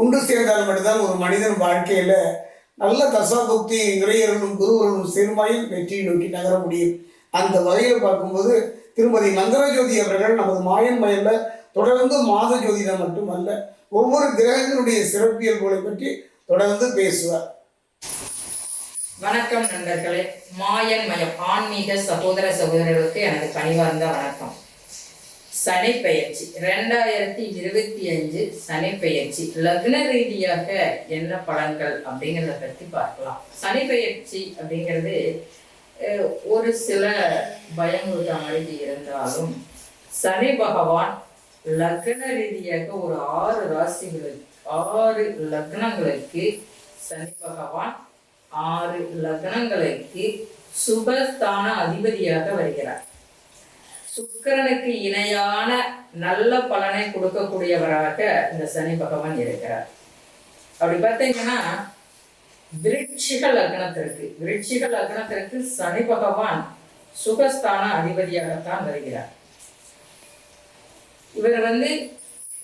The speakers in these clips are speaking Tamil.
ஒன்று சேர்ந்தால் மட்டும்தான் ஒரு மனிதன் வாழ்க்கையில் நல்ல தசாபக்தி இறையர்களும் குருவர்களும் சேர்மாயில் வெற்றியை நோக்கி நகர முடியும். அந்த வகையில் பார்க்கும்போது திருமதி நந்தரஜோதி அவர்கள் நமது மாயன் மயல்ல தொடர்ந்து மாத ஜோதிடம் மட்டுமல்ல ஒவ்வொரு கிரகங்களுடைய சிறப்பியல்புகளை பற்றி தொடர்ந்து பேசுவார். வணக்கம் நண்பர்களே. மாயன் மயம் ஆன்மீக சகோதர சகோதரர்களுக்கு எனது பணிவார்ந்த வணக்கம். சனி பெயர்ச்சி ரெண்டாயிரத்தி இருபத்தி அஞ்சு சனி பெயர்ச்சி லக்ன ரீதியாக என்ன பலன்கள் அப்படிங்கிறத பற்றி பார்க்கலாம். சனி பெயர்ச்சி அப்படிங்கிறது ஒரு சில பயமுறுத்த மாதிரி இருந்தாலும் சனி பகவான் லக்ன ரீதியாக ஒரு ஆறு ராசிகளுக்கு ஆறு லக்னங்களுக்கு சனி பகவான் ஆறு லக்னங்களுக்கு சுபஸ்தான அதிபதியாக வருகிறார். சுக்கிரனுக்கு இணையான நல்ல பலனை கொடுக்கக்கூடியவராக இந்த சனி பகவான் இருக்கிறார். அப்படி பார்த்தீங்கன்னா விருட்சிக லக்னத்திற்கு விருட்சிக லக்னத்திற்கு சனி பகவான் சுகஸ்தான அதிபதியாகத்தான் வருகிறார். இவர் வந்து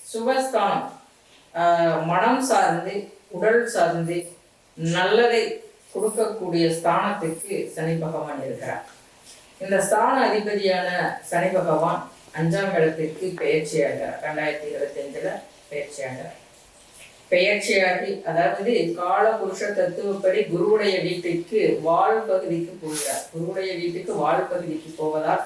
சுகஸ்தானம் ஆஹ், மனம் சார்ந்து உடல் சார்ந்து நல்லதை கொடுக்கக்கூடிய ஸ்தானத்திற்கு சனி பகவான் இருக்கிறார். இந்த ஸ்தான அதிபதியான சனி பகவான் அஞ்சாம் இடத்திற்கு பெயர்ச்சியாகிறார். ரெண்டாயிரத்தி இருபத்தி அஞ்சுல பெயர்ச்சியாகிறார். பெயர்ச்சியாகி அதாவது கால புருஷ தத்துவப்படி குருவுடைய வீட்டுக்கு வாழ் பகுதிக்கு போகிறார். குருவுடைய வீட்டுக்கு வாழ் பகுதிக்கு போவதால்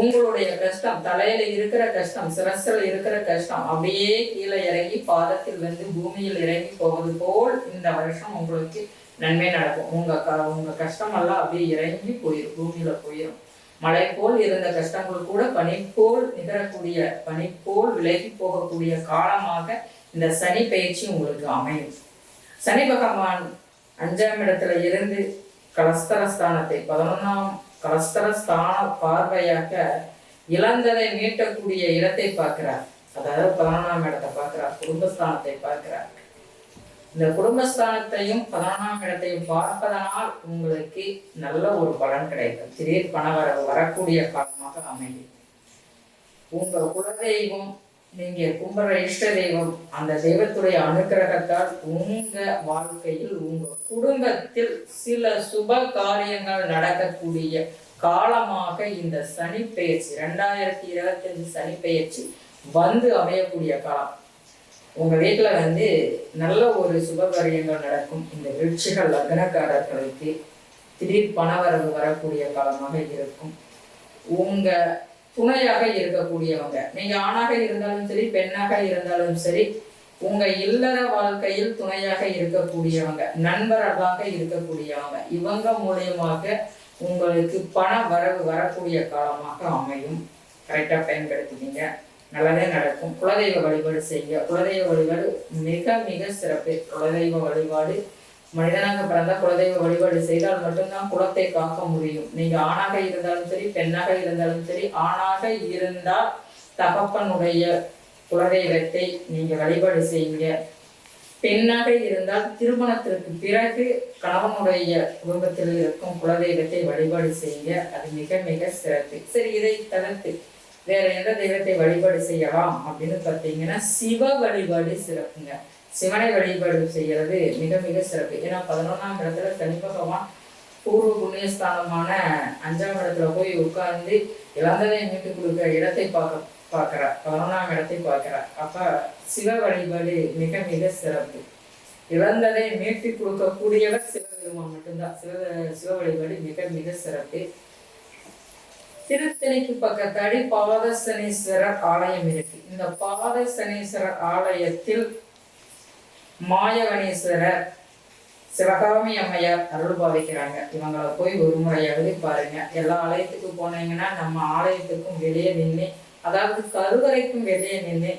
உங்களுடைய கஷ்டம் தலையில இருக்கிற கஷ்டம் சிரசில் இருக்கிற கஷ்டம் அப்படியே கீழே இறங்கி பாதத்தில் வந்து பூமியில் இறங்கி போவது போல் இந்த வருஷம் உங்களுக்கு நன்மை நடக்கும். உங்க க உங்க கஷ்டம் எல்லாம் அப்படியே இறங்கி போயிடும் பூமியில போயிடும் மழை போல் இருந்த கஷ்டங்கள் கூட பனி போல் நிகழக்கூடிய பனி போல் விலகி போகக்கூடிய காலமாக இந்த சனி பயிற்சி உங்களுக்கு அமையும். சனி பகவான் அஞ்சாம் இடத்துல இருந்து கலஸ்தரஸ்தானத்தை பதினொன்றாம் கலஸ்தரஸ்தான பார்வையாக இழந்ததை மீட்டக்கூடிய இடத்தை பார்க்கிறார். அதாவது பதினாம் இடத்தை பார்க்கிறார் குடும்பஸ்தானத்தை பார்க்கிறார். இந்த குடும்பஸ்தானத்தையும் பதினாம் இடத்தையும் பார்ப்பதனால் உங்களுக்கு நல்ல ஒரு பலன் கிடைக்கும். திடீர் பணவரவு வரக்கூடிய காலமாக அமையும். உங்கள் குலதெய்வம் நீங்கள் கும்பிட்ற இஷ்ட தெய்வம் அந்த தெய்வத்துடைய அனுக்கிரகத்தால் உங்க வாழ்க்கையில் உங்க குடும்பத்தில் சில சுப காரியங்கள் நடக்கக்கூடிய காலமாக இந்த சனி பெயர்ச்சி ரெண்டாயிரத்தி இருபத்தஞ்சு சனி பெயர்ச்சி வந்து அமையக்கூடிய காலம். உங்க வீட்டுல வந்து நல்ல ஒரு சுப காரியங்கள் நடக்கும். இந்த வீழ்ச்சிகள் லக்னக்காரர்களுக்கு திடீர் பணவரவு வரக்கூடிய காலமாக இருக்கும். உங்க துணையாக இருக்கக்கூடியவங்க. நீங்க ஆணாக இருந்தாலும் சரி பெண்ணாக இருந்தாலும் சரி உங்க இல்லற வாழ்க்கையில் துணையாக இருக்கக்கூடியவங்க நண்பர்களாக இருக்கக்கூடியவங்க இவங்க மூலியமாக உங்களுக்கு பண வரவு வரக்கூடிய காலமாக அமையும். கரெக்டாக பயன்படுத்திக்கிங்க. நல்லதே நடக்கும். குலதெய்வ வழிபாடு செய்யுங்க. குலதெய்வ வழிபாடு மிக மிக சிறப்பு. குலதெய்வ வழிபாடு மனிதனாக பிறந்த குலதெய்வ வழிபாடு செய்தால் மட்டும்தான் குலத்தை காக்க முடியும். நீங்க ஆணாக இருந்தாலும் சரி பெண்ணாக இருந்தாலும் சரி ஆணாக இருந்தால் தகப்பனுடைய குலதெய்வத்தை நீங்க வழிபாடு செய்யுங்க. பெண்ணாக இருந்தால் திருமணத்திற்கு பிறகு கணவனுடைய குடும்பத்தில் இருக்கும் குலதெய்வத்தை வழிபாடு செய்யுங்க. அது மிக மிக சிறப்பு. சரி இதை தவிர்த்து வேற எந்த தெய்வத்தை வழிபாடு செய்யலாம் அப்படின்னு பார்த்தீங்கன்னா சிவ வழிபாடு சிறப்புங்க. சிவனை வழிபாடு செய்கிறது மிக மிக சிறப்பு. ஏன்னா பதினொன்றாம் இடத்துல சனி பகவான் பூர்வ புண்ணியஸ்தானமான அஞ்சாம் இடத்துல போய் உட்கார்ந்து இழந்ததை மீட்டு கொடுக்குற இடத்தை பார்க்க பார்க்குறார். பதினொன்றாம் இடத்தை பார்க்குறார். அப்ப சிவ வழிபாடு மிக மிக சிறப்பு. இழந்ததை மீட்டு கொடுக்கக்கூடியவர் சிவபெருமான் மட்டும்தான். சிவ சிவ வழிபாடு மிக மிக சிறப்பு. திருத்தணிக்கு பக்கத்தாடி பாதசனீஸ்வரர் ஆலயம் இருக்கு. இந்த பாதசனீஸ்வரர் ஆலயத்தில் மாயவனேஸ்வரர் சிவகாமி அம்மையார் அருள் பாவிக்கிறாங்க. இவங்களை போய் ஒரு முறையாவது பாருங்க. எல்லா ஆலயத்துக்கு போனீங்கன்னா நம்ம ஆலயத்துக்கும் வெளியே நின்று அதாவது கருவறைக்கும் வெளியே நின்று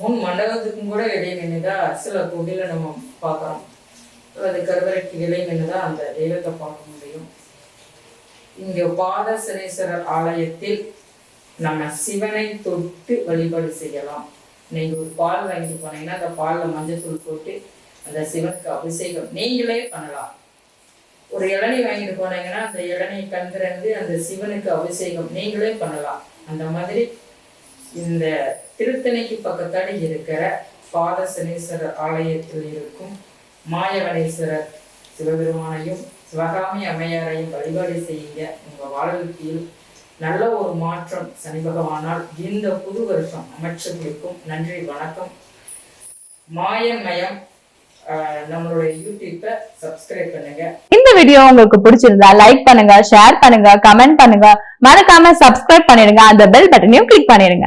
முன் மண்டபத்துக்கும் கூட வெளியே நின்றுதான் சில கோவில நம்ம பார்க்குறோம். அது கருவறைக்கு வெளியே நின்று தான் அந்த தெய்வத்தை பார்க்க முடியும். இங்க பாதசனேஸ்வரர் ஆலயத்தில் நம்ம சிவனை தொட்டு வழிபாடு செய்யலாம். நீங்கள் ஒரு பால் வாங்கிட்டு போனீங்கன்னா அந்த பால்ல மஞ்சள் போட்டு அந்த சிவனுக்கு அபிஷேகம் நீங்களே பண்ணலாம். ஒரு இளநீ வாங்கிட்டு போனீங்கன்னா அந்த இளநீ கந்திறந்து அந்த சிவனுக்கு அபிஷேகம் நீங்களே பண்ணலாம். அந்த மாதிரி இந்த திருத்தணிக்கு பக்கத்தாடி இருக்கிற பாத சனீஸ்வரர் ஆலயத்தில் இருக்கும் மாயவனேஸ்வரர் சிவபெருமானையும் சிவகாமி அம்மையாரையும் வழிபாடு செய்யுங்க. உங்க வாழ்க்கையில் நல்ல ஒரு மாற்றம் சனி பகவானால் இந்த புது வருஷம் அமைச்சர்களுக்கும் நன்றி வணக்கம். மாயமயம் நம்மளுடைய யூடியூப்பை சப்ஸ்கிரைப் பண்ணுங்க. இந்த வீடியோ உங்களுக்கு பிடிச்சிருந்தா லைக் பண்ணுங்க ஷேர் பண்ணுங்க கமெண்ட் பண்ணுங்க. மறக்காம சப்ஸ்கிரைப் பண்ணிடுங்க அந்த பெல் பட்டனையும் கிளிக் பண்ணிடுங்க.